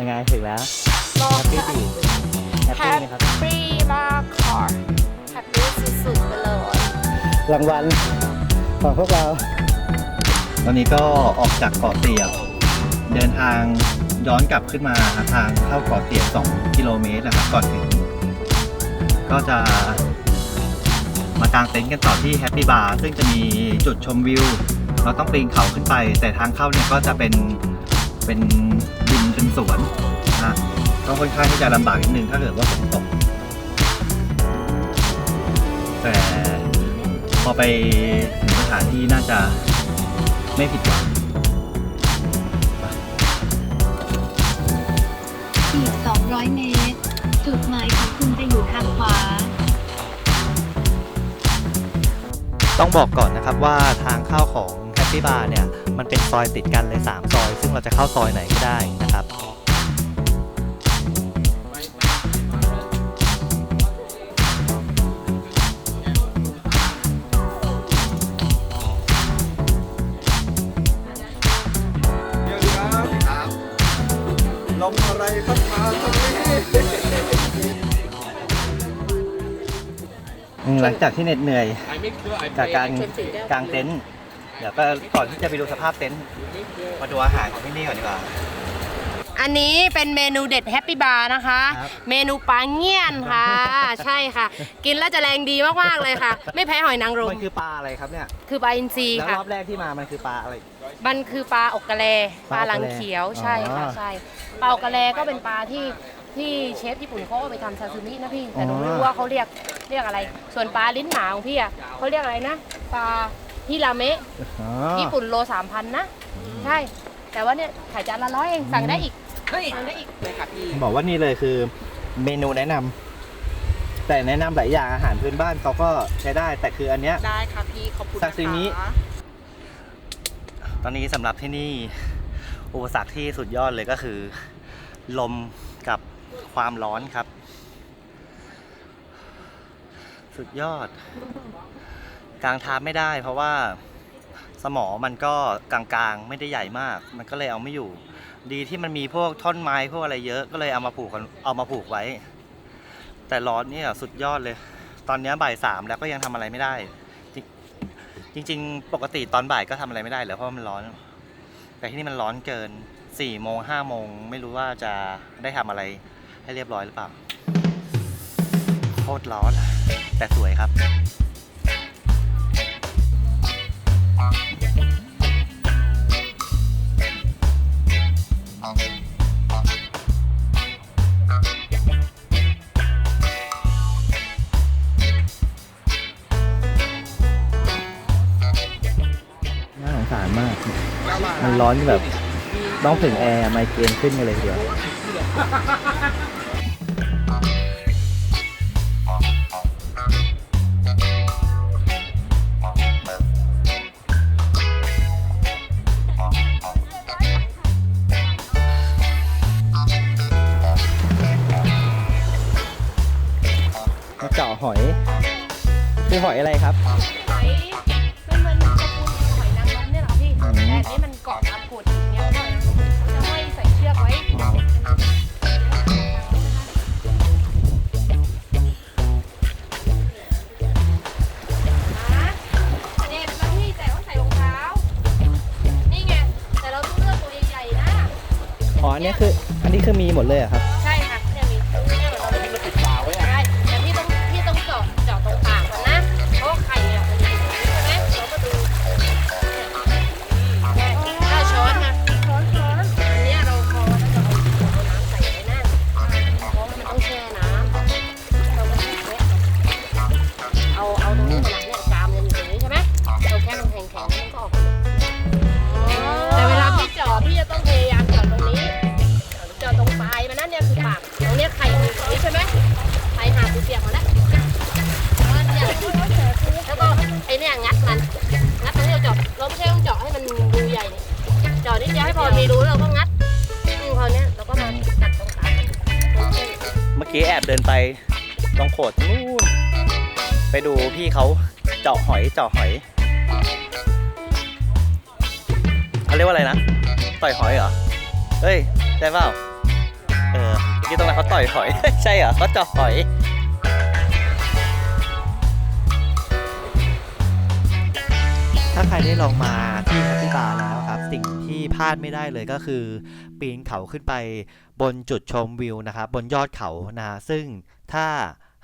ยังไงถึงแล้วรอแฮปปี้ดีแฮปแฮปี้ปไหมครับปี้มากค่ะแฮปปี้สุดๆไปเลย รางวัลของพวกเรา ตอนนี้ก็ออกจากเกาะเตียบ เดินทางย้อนกลับขึ้นมาทางเข้าเกาะเตียบ 2 กิโลเมตรนะครับก่อนถึง ก็จะมากางเต็นท์กันต่อที่แฮปปี้บาร์ซึ่งจะมีจุดชมวิว เราต้องปีนเขาขึ้นไป แต่ทางเข้าเนี่ยก็จะเป็นเป็นดิน เป็นสวนนะ ก็ค่อนข้างที่จะลำบากนิดนึงถ้าเกิดว่าฝนตก แต่พอไปถึงสถานที่น่าจะไม่ผิดหวังอีก 200 เมตร จุดหมายของคุณจะอยู่ทางขวา ต้องบอกก่อนนะครับว่าทางเข้าของแฮปปี้บาร์เนี่ย มันเป็นซอยติดกันเลย 3 ซอย ซึ่งเราจะเข้าซอยไหนก็ได้นะ หลังจากที่เหน็ดเหนื่อยจากการกางเต็นท์เดี๋ยวก็ก่อนที่จะไปดูสภาพเต็นท์มาดูอาหารของที่นี่ก่อนดีกว่า อันนี้เป็นเมนูเด็ดแฮปปี้บาร์นะคะ ครับ เมนูปลาเงี้ยนค่ะ ใช่ค่ะ กินแล้วจะแรงดีมากๆเลยค่ะ ไม่แพ้หอยนางรมันมคือปลาอะไรครับเนี่ยคือปลาอินทรีแล้วค่ะ รอบแรกที่มามันคือปลาอะไร มันคือปลาอกกะเลปลาปลาอกกะเลลังเขียวใช่ค่ะอ๋อ ใช่ปลาอกกะเลก็เป็นปลาที่ ที่เชฟญี่ปุ่นเขาเอาไปทำซาซิมินะพี่ แต่หนูไม่อ๋อรู้ว่าเขาเรียกเรียกอะไร ส่วนปลาลิ้นหมาของพี่อะเขาเรียกอะไรนะ ปลาฮิราเมะอ๋อญี่ปุ่นโลสามพันนะ ใช่ แต่ว่าเนี่ยขายจานละร้อยเองสั่งได้อีกสั่งได้อีกบอกว่านี่เลยคือเมนูแนะนำแต่แนะนำหลายอย่างอาหารพื้นบ้านเขาก็ใช้ได้แต่คืออันเนี้ย ได้ค่ะพี่ขอบคุณซาซิมินะคะตอนนี้สำหรับที่นี่ อุปสรรคที่สุดยอดเลยก็คือ ลมกับ ความร้อนครับ สุดยอด กลางทางไม่ได้ เพราะว่าสมอมันก็กลางๆ ไม่ได้ใหญ่มาก มันก็เลยเอาไม่อยู่ ดีที่มันมีพวกท่อนไม้พวกอะไรเยอะก็เลยเอามาผูกกันเอามาผูกไว้ แต่ร้อนเนี่ยสุดยอดเลย ตอนนี้บ่ายสามแล้วก็ยังทำอะไรไม่ได้ จริงๆ ปกติตอนบ่ายก็ทำอะไรไม่ได้เลยเพราะมันร้อน แต่ที่นี่มันร้อนเกิน4ี่โมงห้าโมงไม่รู้ว่าจะได้ทำอะไร ให้เรียบร้อยหรือเปล่า โคตรร้อน แต่สวยครับน่าสงสารมาก มันร้อนแบบ ต้องถึงแอร์ไมเกรนขึ้นกันเลยทีเดียว กี้แอบเดินไปตรงโขดนู่นไปดูพี่เขาเจาะหอยเจาะหอยเขาเรียกว่าอะไรนะ ต่อยหอยเหรอเฮ้ยใช่เปล่ากี้ตรงนั้นเขาต่อยหอย ใช่เหรอเขาเจาะหอยถ้าใครได้ลองมาที่แฮปปี้บาแล้ว พลาดไม่ได้เลยก็คือปีนเขาขึ้นไปบนจุดชมวิวนะครับบนยอดเขานะฮะซึ่งถ้า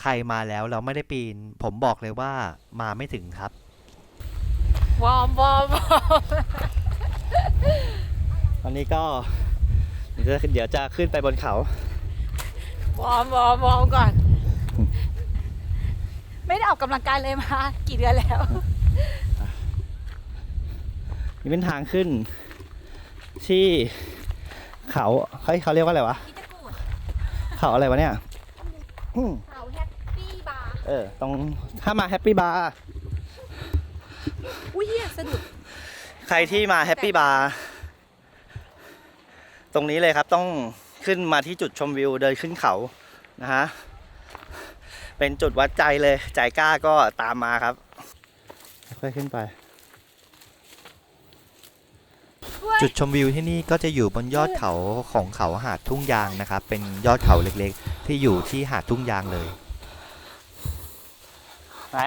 ใครมาแล้วเราไม่ได้ปีน ผมบอกเลยว่ามาไม่ถึงครับ วอร์มวอร์มวอร์มตอนนี้ก็เดี๋ยวจะเดี๋ยวจะขึ้นไปบนเขา วอร์มวอร์มวอร์มก่อน ไม่ได้ออกกำลังกายเลยมา กี่เดือนแล้ว นี่เป็นทางขึ้น ที่เขาเฮ้ยเขาเรียกว่าอะไรวะพี่จะกูดเขาอะไรวะเนี่ยอืมเขาแฮปปี้บาร์เออตรงถ้ามาแฮปปี้บาร์อุ้ยเหี้ยสะดุดใครที่มาแฮปปี้บาร์ตรงนี้เลยครับต้องขึ้นมาที่จุดชมวิวเดินขึ้นเขานะฮะเป็นจุดวัดใจเลย ใจกล้าก็ตามมาครับ ค่อยขึ้นไป จุดชมวิวที่นี่ก็จะอยู่บนยอดเขาของเขาหาดทุ่งยางนะครับ เป็นยอดเขาเล็กๆ ที่อยู่ที่หาดทุ่งยางเลย ไหน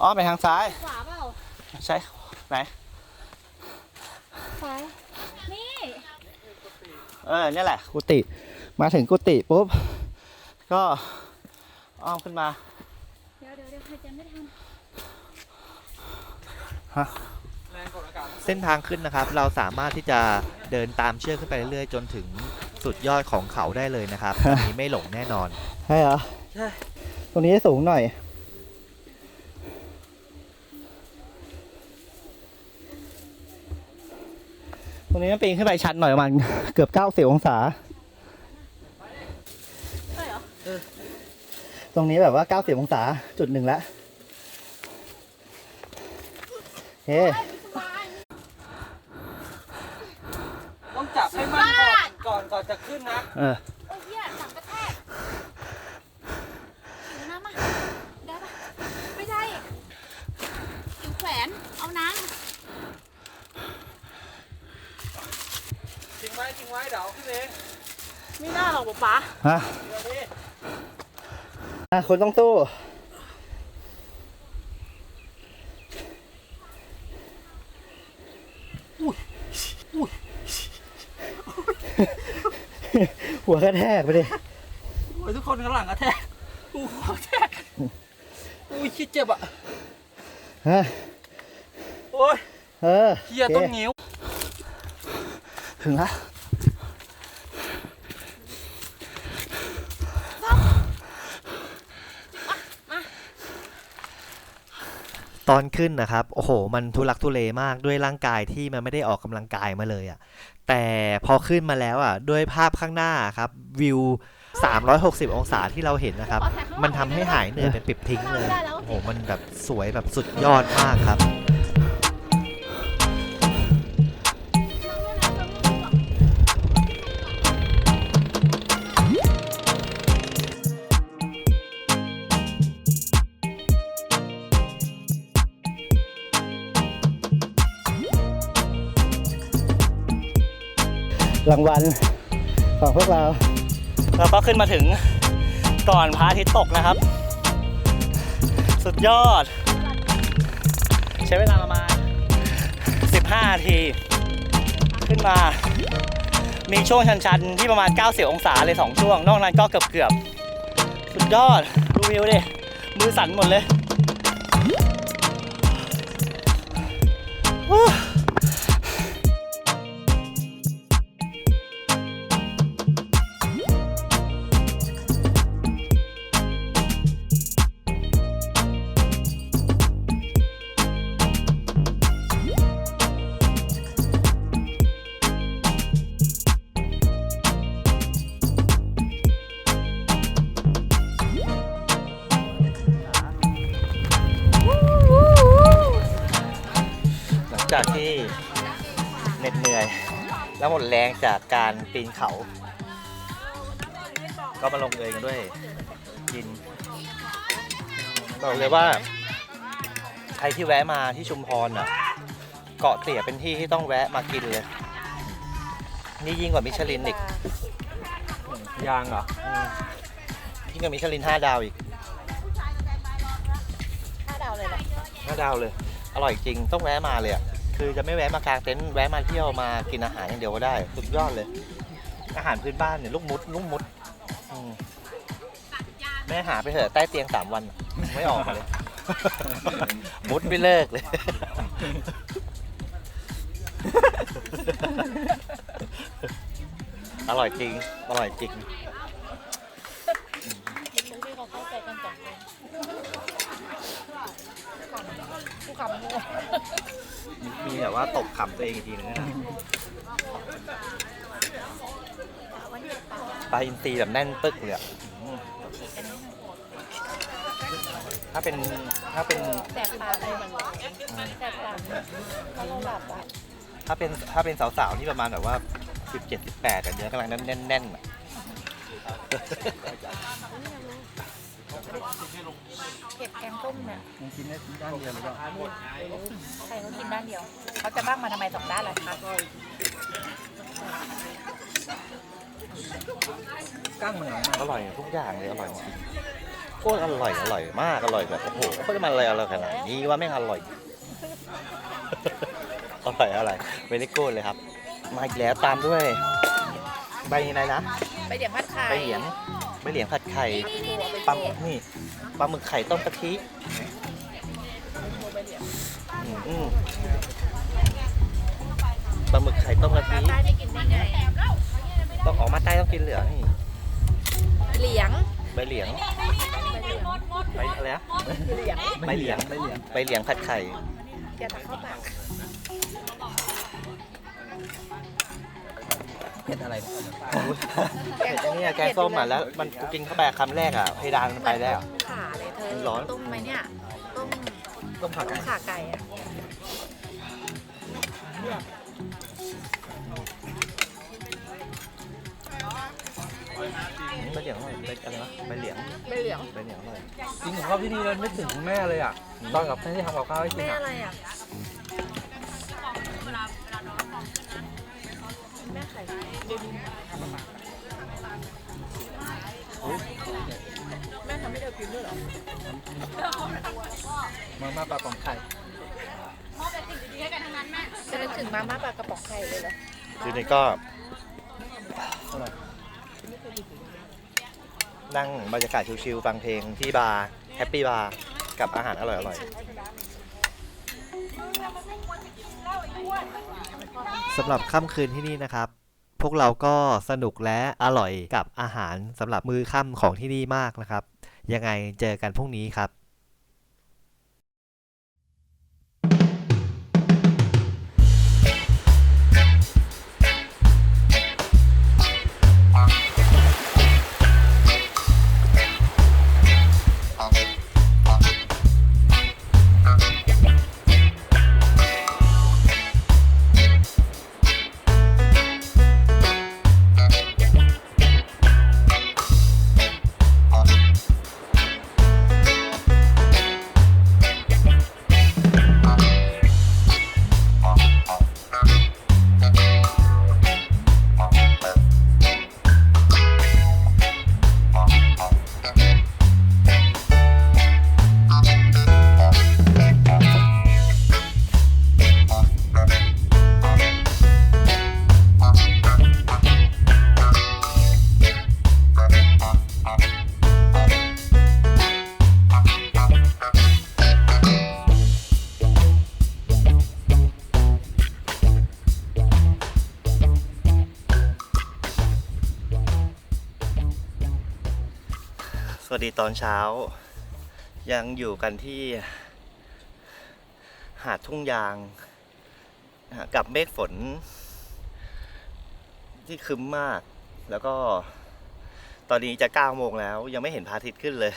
อ้อมไปทางซ้าย ขวาเปล่าใช่ ไหน ซ้ายนี่เออเนี่ยแหละ กุฏิมาถึงกุฏิปุ๊บ ก็อ้อมขึ้นมา เดี๋ยวเดี๋ยวเดี๋ยวใครจะไม่ทัน เส้นทางขึ้นนะครับ เราสามารถที่จะเดินตามเชือกขึ้นไปเรื่อยๆ จนถึงสุดยอดของเขาได้เลยนะครับ อันนี้ไม่หลงแน่นอน ใช่เหรอ ใช่ ตรงนี้สูงหน่อย ตรงนี้มันปีนขึ้นไปชันหน่อยประมาณเกือบเก้าสิบองศา ใช่เหรอ ตรงนี้แบบว่าเก้าสิบองศาจุดหนึ่งแล้วเฮ้ ต้องจับให้มั่นก่อนก่อนก่อนจะขึ้นนะ เออโอ้ยเหี้ยหลังกระแทกถือน้ำมาได้ปะไม่ได้ถือแขวนเอาน้ทิ้งไว้ทิ้งไว้เดี๋ยวเอาขึ้นเองำไม่น่าหรอกป๊าป๊าฮะเดี๋ยวนี้ อะคุณต้องสู้ หัวกระแทกไปดิโอ้ยทุกคนข้างหลังกระแทกอู้หัวกระแทกอุ้ยคิดเจ็บอะฮะโอ้ยเออเฮียโอคต้นงิ้ว ถึงแล้ว ตอนขึ้นนะครับ โอ้โห มันทุลักทุเลมากด้วยร่างกายที่มันไม่ได้ออกกำลังกายมาเลยอะ่ะ แต่พอขึ้นมาแล้วอะ ด้วยภาพข้างหน้าครับวิว 360 องศาที่เราเห็นนะครับ มันทำให้หายเหนื่อยเป็นปลิบทิ้งเลย โอ้โห มันแบบสวยแบบสุดยอดมากครับางวัลของพวกเราเราก็ขึ้นมาถึงก่อนพระอาทิตย์ตกนะครับ สุดยอด ใช้เวลาประมาณ 15นาที ขึ้นมา มีช่วงชันๆ ที่ประมาณ 90 องศาเลย 2 ช่วง นอกนั้นก็เกือบๆสุดยอด ดูวิวดิ มือสั่นหมดเลย จากที่เหน็ดเหนื่อย แล้วหมดแรงจากการปีนเขา ก็มาลงเอยกันด้วยกินบอกเลยว่า ใครที่แวะมาที่ชุมพรอะ เกาะเตี่ยเป็นที่ที่ต้องแวะมากินเลย นี่ยิ่งกว่ามิชลินอีกเยางเหรอยิ่งกับมิชลินห้าดาวอีกห้าดาวเลยเหรอห้าดาวเลย อร่อยจริงต้องแวะมาเลยอะ คือจะไม่แวะมากางเต็นท์แวะมาเที่ยวมากินอาหารอย่างเดียวก็ได้ สุดยอดเลย อาหารพื้นบ้านเนี่ยลูกมุดลูกมุดอืมแม่หาไปเถอะใต้เตียงสามวัน ไม่ออกมาเลย มุดไม่เลิกเลย อร่อยจริง อร่อยจริง ที่เขาเข้าใจกันสองคน ผู้คำโง่มีแบบว่าตบขำตัวเองอีกทีนึงนะปลาอินทรีแบบแน่นปึ๊กเลยอะถ้าเป็นถ้าเป็นแสบตาเลยมันแสบตาเขาเราหลับอะถ้าเป็นถ้าเป็นสาวๆนี่ประมาณแบบว่าสิบเจ็ดสิบแปดแต่เนื้อกำลังแน่นๆแน่นๆอะ เก็บแกงต้มเนี่ยมันกินได้ด้านเดียวหรือเปล่าใครเขากินด้านเดียว เขาจะบ้างมาทำไมสองด้านล่ะคะกั้งมันเหรออร่อยทุกอย่างเลยอร่อยจริงโคตรอร่อยอร่อยมากอร่อยแบบโอ้โหโคตรมันอะไรอร่อยขนาดนี้ว่าแม่งอร่อยอร่อยอร่อยเวลิโก้เลยครับ มาอีกแล้วตามด้วย ใบอะไรนะไปเดี๋ยวพัดไข่ใบเหลียงใบ เหลียงผัดไข่นี่นี่ปลาหมึกนี่ปลาหมึกไข่ต้มกะทิอืมอืมปลาหมึกไข่ต้มกะทิใต้ไม่กินได้ไงต้องออกมาใต้ต้องกินเหลืองนี่เหลียงใบเหลียงใบอะไรนะเหลียงใบเหลียงไม่เหลียงใบเหลียงผัดไข่อย่าตักเข้าปาก เผ็ดอะไรเผ็ดอันนี้อะแกงส้มอะแล้วมันกูกินเข้าไปคำแรกอะเพดานมันไปแล้ว ขาเลยเธอร้อน ต้มไหมเนี่ยต้มต้มผักต้มขาไก่อะใบเหลียงอร่อยใบอะไรวะใบเหลียงใบเหลียงใบเหลียงอร่อยจริงผมชอบที่นี่เลยไม่ถึงแม่เลยอะตอนกับที่ทำกับข้าวให้กิแม่นอะอะไรอะ แม่ทำให้เธอกินด้วยเหรอมาม่าปลากล่องไข่จะนึกถึงมาม่าปลากระป๋องไข่เลยเหรอคือนี่ก็นั่งบรรยากาศชิลๆฟังเพลงที่บาร์แฮปปี้บาร์กับอาหารอร่อยๆสำหรับค่ำคืนที่นี่นะครับ พวกเราก็สนุกและอร่อยกับอาหารสำหรับมื้อค่ำของที่นี่มากนะครับ ยังไงเจอกันพรุ่งนี้ครับ สวัสดีตอนเช้า ยังอยู่กันที่ หาดทุ่งยางกับเมฆฝน ที่คึ้มมาก แล้วก็ ตอนนี้จะ9โมงแล้ว ยังไม่เห็นพระอาทิตย์ขึ้นเลย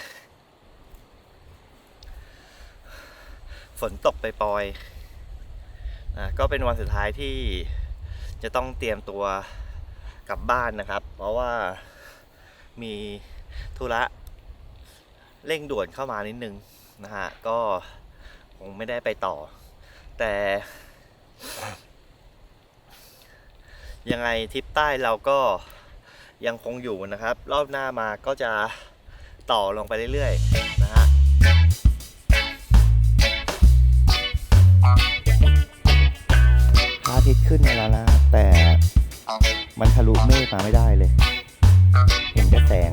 ฝนตกไปปลอยๆอะก็เป็นวันสุดท้ายที่จะต้องเตรียมตัวกลับบ้านนะครับ เพราะว่ามีธุระ เร่งด่วนเข้ามานิดนึงนะฮะก็คงไม่ได้ไปต่อ แต่ยังไงทริปใต้เราก็ยังคงอยู่นะครับ รอบหน้ามาก็จะต่อลงไปเรื่อยๆ นะฮะพระอาทิตย์ขึ้นมาแล้วนะ แต่มันทะลุเมฆมาไม่ได้เลย เห็นแต่แสง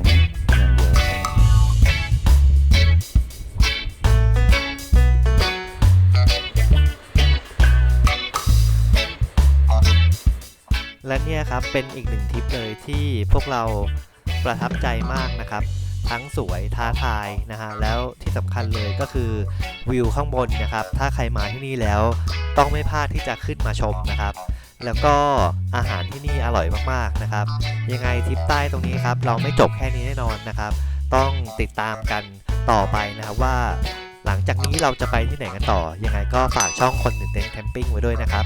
และเนี่ยครับเป็นอีกหนึ่งทริปเลยที่พวกเราประทับใจมากนะครับ ทั้งสวยท้าทายนะฮะแล้วที่สำคัญเลยก็คือวิวข้างบนนะครับ ถ้าใครมาที่นี่แล้วต้องไม่พลาดที่จะขึ้นมาชมนะครับ แล้วก็อาหารที่นี่อร่อยมากๆนะครับ ยังไงทริปใต้ตรงนี้ครับ เราไม่จบแค่นี้แน่นอนนะครับ ต้องติดตามกันต่อไปนะครับว่าหลังจากนี้เราจะไปที่ไหนกันต่อ ยังไงก็ฝากช่องคนตื่นเต้นแคมปิ้งไว้ด้วยนะครับ